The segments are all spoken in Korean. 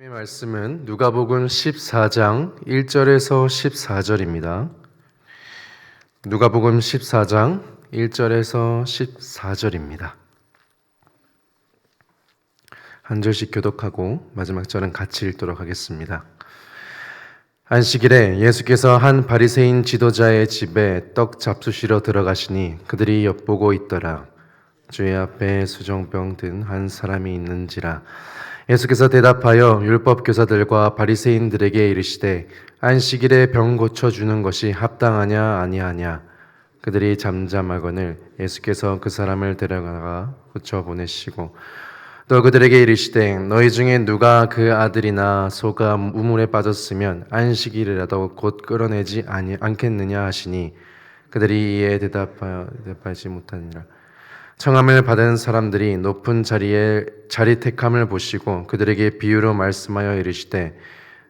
의 말씀은 누가복음 14장 1절에서 14절입니다. 누가복음 14장 1절에서 14절입니다. 한 절씩 교독하고 마지막 절은 같이 읽도록 하겠습니다. 안식일에 예수께서 한 바리새인 지도자의 집에 떡 잡수시러 들어가시니 그들이 엿보고 있더라. 주의 앞에 수정병 든 한 사람이 있는지라 예수께서 대답하여 율법 교사들과 바리새인들에게 이르시되 안식일에 병 고쳐 주는 것이 합당하냐 아니하냐? 그들이 잠잠하거늘 예수께서 그 사람을 데려가 고쳐 보내시고 또 그들에게 이르시되 너희 중에 누가 그 아들이나 소가 우물에 빠졌으면 안식일이라도 곧 끌어내지 않겠느냐 하시니 그들이 이에 대답하지 못하니라 청함을 받은 사람들이 높은 자리에 자리 택함을 보시고 그들에게 비유로 말씀하여 이르시되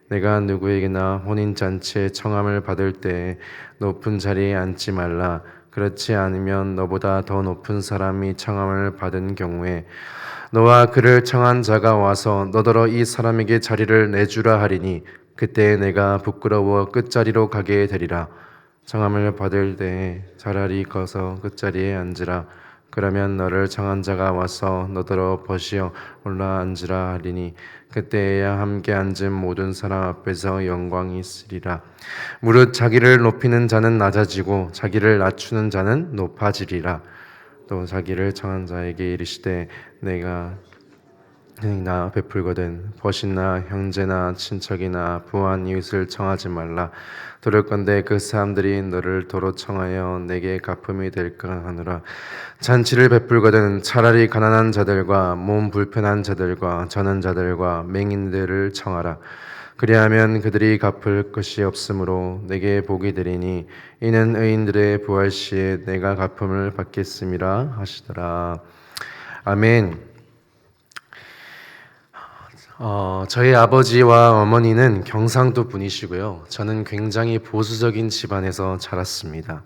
내가 누구에게나 혼인 잔치에 청함을 받을 때 높은 자리에 앉지 말라. 그렇지 않으면 너보다 더 높은 사람이 청함을 받은 경우에 너와 그를 청한 자가 와서 너더러 이 사람에게 자리를 내주라 하리니 그때 내가 부끄러워 끝자리로 가게 되리라. 청함을 받을 때 차라리 거서 끝자리에 앉으라 그러면 너를 청한 자가 와서 너더러 벗이어 올라 앉으라 하리니 그때에야 함께 앉은 모든 사람 앞에서 영광이 있으리라. 무릇 자기를 높이는 자는 낮아지고 자기를 낮추는 자는 높아지리라. 또 자기를 청한 자에게 이르시되 내가 나 베풀거든 벗이나 형제나 친척이나 부한 이웃을 청하지 말라. 도를건대 그 사람들이 너를 도로 청하여 내게 갚음이 될까 하노라. 잔치를 베풀거든 차라리 가난한 자들과 몸 불편한 자들과 전한 자들과 맹인들을 청하라. 그리하면 그들이 갚을 것이 없으므로 내게 복이 되리니 이는 의인들의 부활 시에 내가 갚음을 받겠음이라 하시더라. 아멘. 어, 저희 아버지와 어머니는 경상도 분이시고요. 저는 굉장히 보수적인 집안에서 자랐습니다.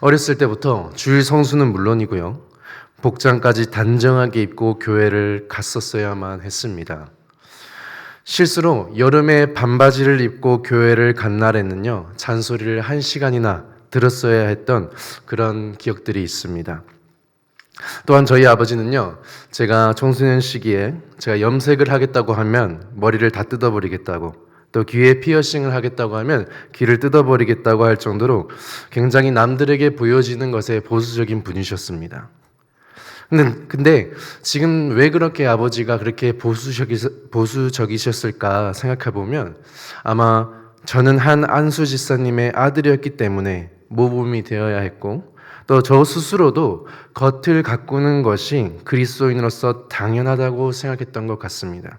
어렸을 때부터 주일 성수는 물론이고요. 복장까지 단정하게 입고 교회를 갔었어야만 했습니다. 실수로 여름에 반바지를 입고 교회를 간 날에는요, 잔소리를 한 시간이나 들었어야 했던 그런 기억들이 있습니다. 또한 저희 아버지는요, 제가 청소년 시기에 제가 염색을 하겠다고 하면 머리를 다 뜯어버리겠다고, 또 귀에 피어싱을 하겠다고 하면 귀를 뜯어버리겠다고 할 정도로 굉장히 남들에게 보여지는 것에 보수적인 분이셨습니다. 근데, 근데 지금 왜 그렇게 아버지가 그렇게 보수적이, 보수적이셨을까 생각해 보면 아마 저는 한 안수 지사님의 아들이었기 때문에 모범이 되어야 했고 또 저 스스로도 겉을 가꾸는 것이 그리스도인으로서 당연하다고 생각했던 것 같습니다.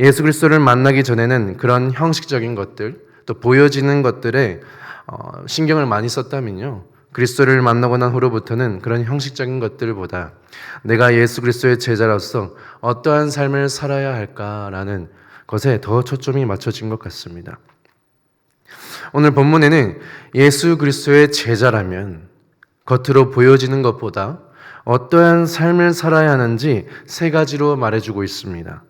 예수 그리스도를 만나기 전에는 그런 형식적인 것들, 또 보여지는 것들에 어, 신경을 많이 썼다면요. 그리스도를 만나고 난 후로부터는 그런 형식적인 것들보다 내가 예수 그리스도의 제자로서 어떠한 삶을 살아야 할까라는 것에 더 초점이 맞춰진 것 같습니다. 오늘 본문에는 예수 그리스도의 제자라면 겉으로 보여지는 것보다 어떠한 삶을 살아야 하는지 세 가지로 말해주고 있습니다.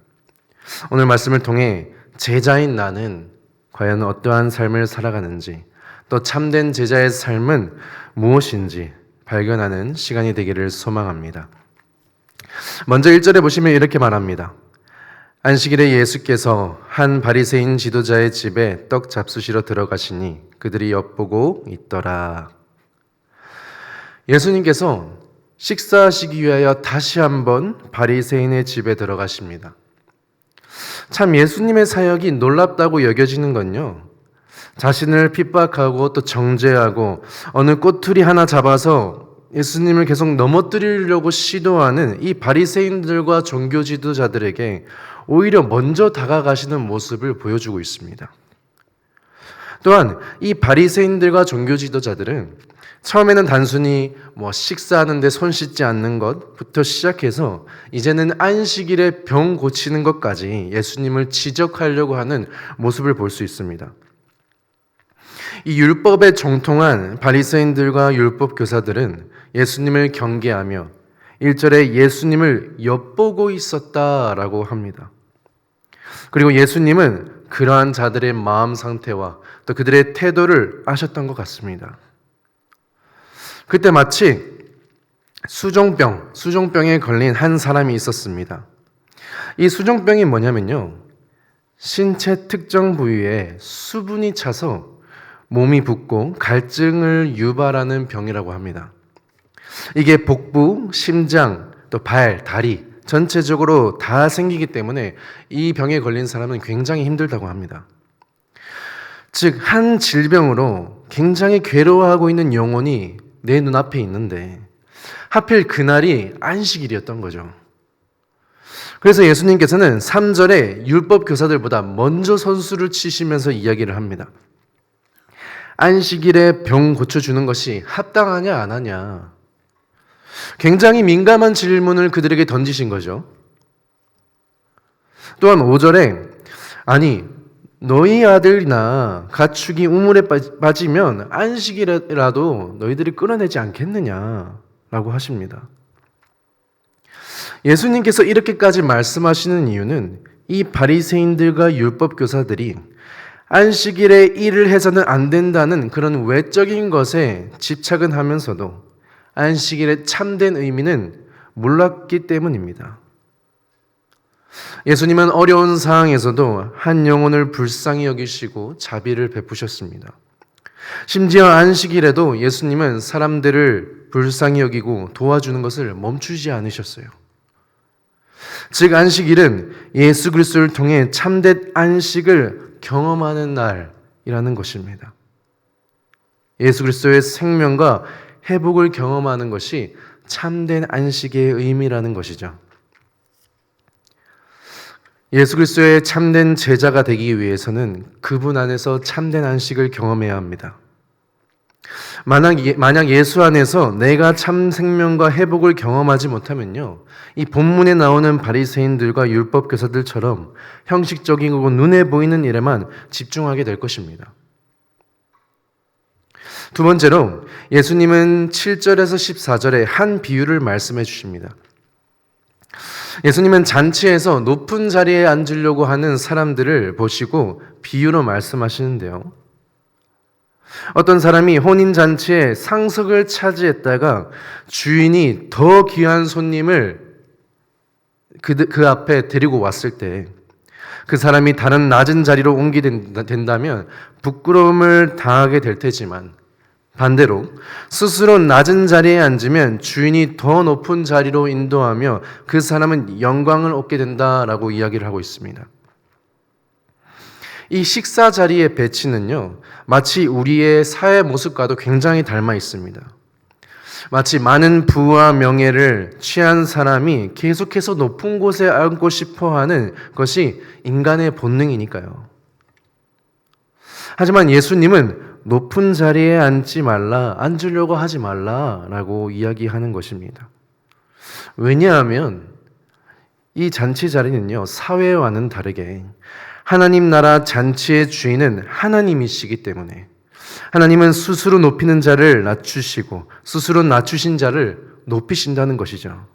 오늘 말씀을 통해 제자인 나는 과연 어떠한 삶을 살아가는지 또 참된 제자의 삶은 무엇인지 발견하는 시간이 되기를 소망합니다. 먼저 1절에 보시면 이렇게 말합니다. 안식일에 예수께서 한 바리새인 지도자의 집에 떡 잡수시러 들어가시니 그들이 엿보고 있더라. 예수님께서 식사하시기 위하여 다시 한번 바리새인의 집에 들어가십니다. 참 예수님의 사역이 놀랍다고 여겨지는 건요. 자신을 핍박하고 또 정죄하고 어느 꼬투리 하나 잡아서 예수님을 계속 넘어뜨리려고 시도하는 이 바리새인들과 종교 지도자들에게 오히려 먼저 다가가시는 모습을 보여주고 있습니다. 또한 이 바리새인들과 종교 지도자들은 처음에는 단순히 뭐 식사하는데 손 씻지 않는 것부터 시작해서 이제는 안식일에 병 고치는 것까지 예수님을 지적하려고 하는 모습을 볼 수 있습니다. 이 율법에 정통한 바리새인들과 율법 교사들은 예수님을 경계하며 1절에 예수님을 엿보고 있었다라고 합니다. 그리고 예수님은 그러한 자들의 마음 상태와 또 그들의 태도를 아셨던 것 같습니다. 그때 마치 수종병, 수종병에 걸린 한 사람이 있었습니다. 이 수종병이 뭐냐면요. 신체 특정 부위에 수분이 차서 몸이 붓고 갈증을 유발하는 병이라고 합니다. 이게 복부, 심장, 또 발, 다리 전체적으로 다 생기기 때문에 이 병에 걸린 사람은 굉장히 힘들다고 합니다. 즉, 한 질병으로 굉장히 괴로워하고 있는 영혼이 내 눈앞에 있는데 하필 그날이 안식일이었던 거죠. 그래서 예수님께서는 3절에 율법 교사들보다 먼저 선수를 치시면서 이야기를 합니다. 안식일에 병 고쳐주는 것이 합당하냐, 안 하냐. 굉장히 민감한 질문을 그들에게 던지신 거죠. 또한 5절에, 아니, 너희 아들이나 가축이 우물에 빠지면 안식일이라도 너희들이 끌어내지 않겠느냐. 라고 하십니다. 예수님께서 이렇게까지 말씀하시는 이유는 이 바리새인들과 율법 교사들이 안식일에 일을 해서는 안 된다는 그런 외적인 것에 집착은 하면서도 안식일의 참된 의미는 몰랐기 때문입니다. 예수님은 어려운 상황에서도 한 영혼을 불쌍히 여기시고 자비를 베푸셨습니다. 심지어 안식일에도 예수님은 사람들을 불쌍히 여기고 도와주는 것을 멈추지 않으셨어요. 즉 안식일은 예수 그리스도를 통해 참된 안식을 경험하는 날이라는 것입니다. 예수 그리스도의 생명과 회복을 경험하는 것이 참된 안식의 의미라는 것이죠. 예수 그리스도의 참된 제자가 되기 위해서는 그분 안에서 참된 안식을 경험해야 합니다. 만약, 예, 만약 예수 안에서 내가 참 생명과 회복을 경험하지 못하면요. 이 본문에 나오는 바리새인들과 율법 교사들처럼 형식적이고 눈에 보이는 일에만 집중하게 될 것입니다. 두 번째로 예수님은 7절에서 14절에 한 비유를 말씀해 주십니다. 예수님은 잔치에서 높은 자리에 앉으려고 하는 사람들을 보시고 비유로 말씀하시는데요. 어떤 사람이 혼인잔치에 상석을 차지했다가 주인이 더 귀한 손님을 그, 그 앞에 데리고 왔을 때 그 사람이 다른 낮은 자리로 옮기게 된다면 부끄러움을 당하게 될 테지만 반대로 스스로 낮은 자리에 앉으면 주인이 더 높은 자리로 인도하며 그 사람은 영광을 얻게 된다라고 이야기를 하고 있습니다. 이 식사 자리의 배치는요, 마치 우리의 사회 모습과도 굉장히 닮아 있습니다. 마치 많은 부와 명예를 취한 사람이 계속해서 높은 곳에 앉고 싶어 하는 것이 인간의 본능이니까요. 하지만 예수님은 높은 자리에 앉지 말라, 앉으려고 하지 말라라고 이야기하는 것입니다. 왜냐하면 이 잔치 자리는요, 사회와는 다르게 하나님 나라 잔치의 주인은 하나님이시기 때문에 하나님은 스스로 높이는 자를 낮추시고 스스로 낮추신 자를 높이신다는 것이죠.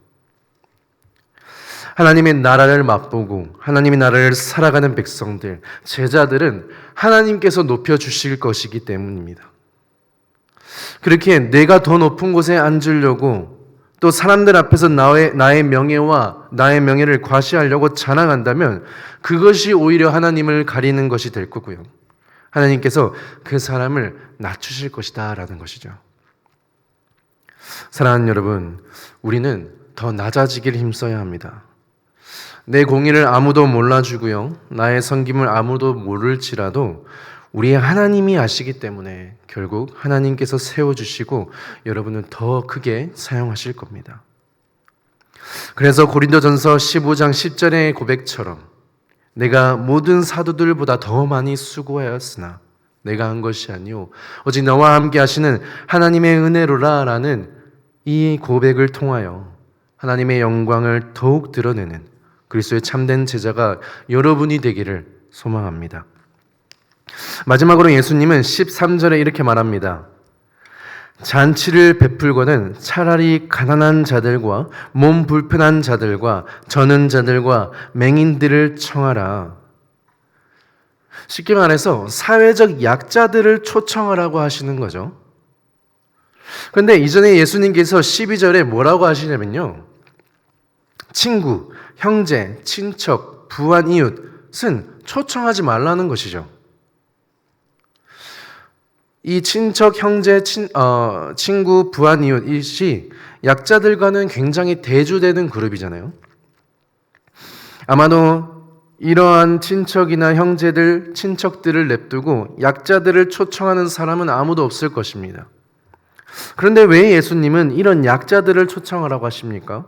하나님의 나라를 맛보고 하나님의 나라를 살아가는 백성들, 제자들은 하나님께서 높여주실 것이기 때문입니다. 그렇게 내가 더 높은 곳에 앉으려고 또 사람들 앞에서 나의, 나의 명예와 나의 명예를 과시하려고 자랑한다면 그것이 오히려 하나님을 가리는 것이 될 거고요. 하나님께서 그 사람을 낮추실 것이다 라는 것이죠. 사랑하는 여러분, 우리는 더 낮아지길 힘써야 합니다. 내 공의를 아무도 몰라주고요. 나의 섬김을 아무도 모를지라도 우리의 하나님이 아시기 때문에 결국 하나님께서 세워주시고 여러분은 더 크게 사용하실 겁니다. 그래서 고린도전서 15장 10절의 고백처럼 내가 모든 사도들보다 더 많이 수고하였으나 내가 한 것이 아니요 오직 너와 함께 하시는 하나님의 은혜로라라는 이 고백을 통하여 하나님의 영광을 더욱 드러내는 그리스도의 참된 제자가 여러분이 되기를 소망합니다. 마지막으로 예수님은 13절에 이렇게 말합니다. 잔치를 베풀거든 차라리 가난한 자들과 몸 불편한 자들과 저는 자들과 맹인들을 청하라. 쉽게 말해서 사회적 약자들을 초청하라고 하시는 거죠. 근데 이전에 예수님께서 12절에 뭐라고 하시냐면요. 친구, 형제, 친척, 부한 이웃은 초청하지 말라는 것이죠. 이 친척, 형제, 친, 어, 친구, 부한 이웃, 이시 약자들과는 굉장히 대조되는 그룹이잖아요. 아마도 이러한 친척이나 형제들, 친척들을 냅두고 약자들을 초청하는 사람은 아무도 없을 것입니다. 그런데 왜 예수님은 이런 약자들을 초청하라고 하십니까?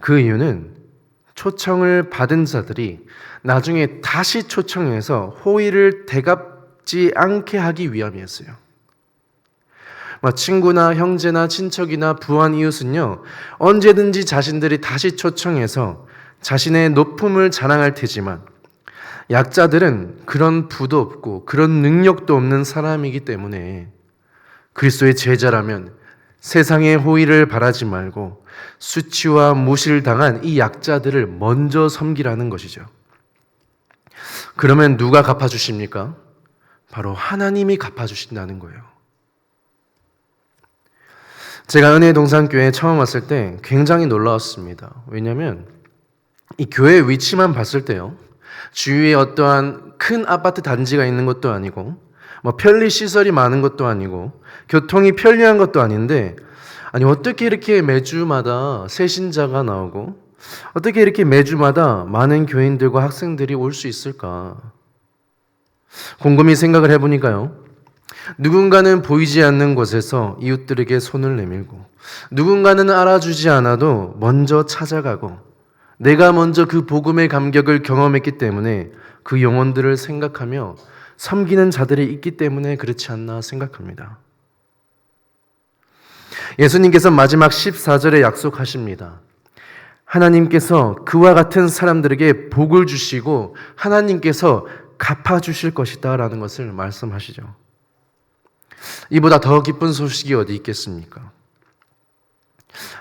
그 이유는 초청을 받은 자들이 나중에 다시 초청해서 호의를 대갚지 않게 하기 위함이었어요. 뭐 친구나 형제나 친척이나 부한 이웃은요, 언제든지 자신들이 다시 초청해서 자신의 높음을 자랑할 테지만, 약자들은 그런 부도 없고 그런 능력도 없는 사람이기 때문에 그리스도의 제자라면 세상의 호의를 바라지 말고 수치와 무시를 당한 이 약자들을 먼저 섬기라는 것이죠. 그러면 누가 갚아주십니까? 바로 하나님이 갚아주신다는 거예요. 제가 은혜 동산교회에 처음 왔을 때 굉장히 놀라웠습니다. 왜냐하면 이 교회 위치만 봤을 때요. 주위에 어떠한 큰 아파트 단지가 있는 것도 아니고 뭐 편리 시설이 많은 것도 아니고 교통이 편리한 것도 아닌데 아니 어떻게 이렇게 매주마다 새 신자가 나오고 어떻게 이렇게 매주마다 많은 교인들과 학생들이 올 수 있을까? 곰곰이 생각을 해보니까요. 누군가는 보이지 않는 곳에서 이웃들에게 손을 내밀고 누군가는 알아주지 않아도 먼저 찾아가고 내가 먼저 그 복음의 감격을 경험했기 때문에 그 영혼들을 생각하며 섬기는 자들이 있기 때문에 그렇지 않나 생각합니다. 예수님께서 마지막 14절에 약속하십니다. 하나님께서 그와 같은 사람들에게 복을 주시고 하나님께서 갚아주실 것이다 라는 것을 말씀하시죠. 이보다 더 기쁜 소식이 어디 있겠습니까?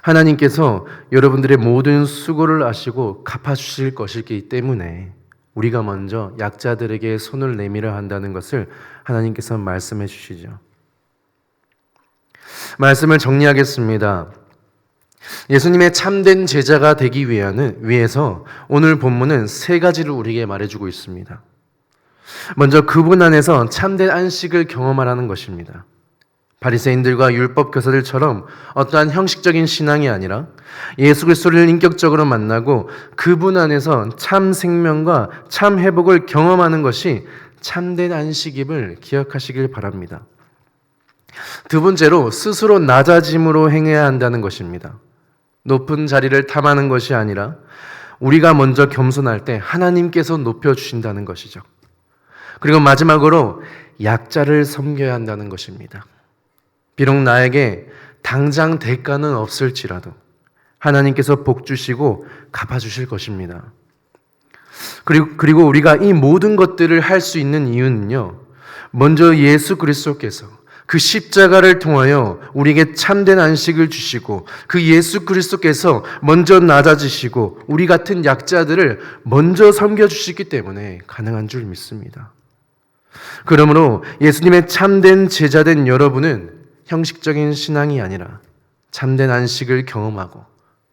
하나님께서 여러분들의 모든 수고를 아시고 갚아주실 것이기 때문에 우리가 먼저 약자들에게 손을 내밀어 한다는 것을 하나님께서 말씀해 주시죠. 말씀을 정리하겠습니다. 예수님의 참된 제자가 되기 위해서 오늘 본문은 세 가지를 우리에게 말해주고 있습니다. 먼저 그분 안에서 참된 안식을 경험하라는 것입니다. 바리새인들과 율법 교사들처럼 어떠한 형식적인 신앙이 아니라 예수 그리스도를 인격적으로 만나고 그분 안에서 참 생명과 참 회복을 경험하는 것이 참된 안식임을 기억하시길 바랍니다. 두 번째로 스스로 낮아짐으로 행해야 한다는 것입니다. 높은 자리를 탐하는 것이 아니라 우리가 먼저 겸손할 때 하나님께서 높여 주신다는 것이죠. 그리고 마지막으로 약자를 섬겨야 한다는 것입니다. 비록 나에게 당장 대가는 없을지라도 하나님께서 복 주시고 갚아 주실 것입니다. 그리고, 그리고 우리가 이 모든 것들을 할 수 있는 이유는요. 먼저 예수 그리스도께서 그 십자가를 통하여 우리에게 참된 안식을 주시고 그 예수 그리스도께서 먼저 낮아지시고 우리 같은 약자들을 먼저 섬겨 주시기 때문에 가능한 줄 믿습니다. 그러므로 예수님의 참된 제자된 여러분은 형식적인 신앙이 아니라 참된 안식을 경험하고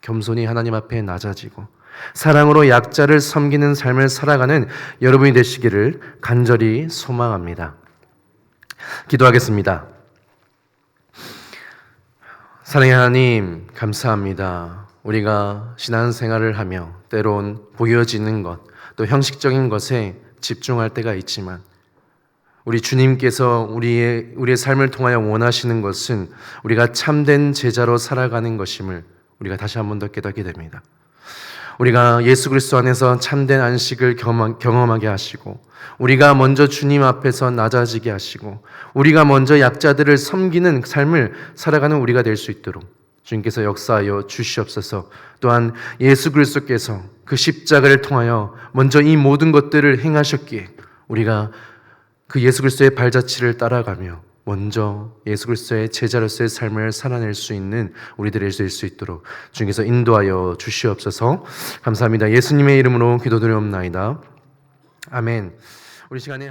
겸손히 하나님 앞에 낮아지고 사랑으로 약자를 섬기는 삶을 살아가는 여러분이 되시기를 간절히 소망합니다. 기도하겠습니다. 사랑의 하나님, 감사합니다. 우리가 신앙생활을 하며 때론 보여지는 것, 또 형식적인 것에 집중할 때가 있지만 우리 주님께서 우리의, 우리의 삶을 통하여 원하시는 것은 우리가 참된 제자로 살아가는 것임을 우리가 다시 한 번 더 깨닫게 됩니다. 우리가 예수 그리스도 안에서 참된 안식을 경험하게 하시고, 우리가 먼저 주님 앞에서 낮아지게 하시고, 우리가 먼저 약자들을 섬기는 삶을 살아가는 우리가 될 수 있도록 주님께서 역사하여 주시옵소서. 또한 예수 그리스도께서 그 십자가를 통하여 먼저 이 모든 것들을 행하셨기에 우리가 그 예수 그리스도의 발자취를 따라가며 먼저 예수 그리스도의 제자로서의 삶을 살아낼 수 있는 우리들이 될 수 있도록 주님께서 인도하여 주시옵소서. 감사합니다. 예수님의 이름으로 기도드리옵나이다. 아멘. 우리 시간에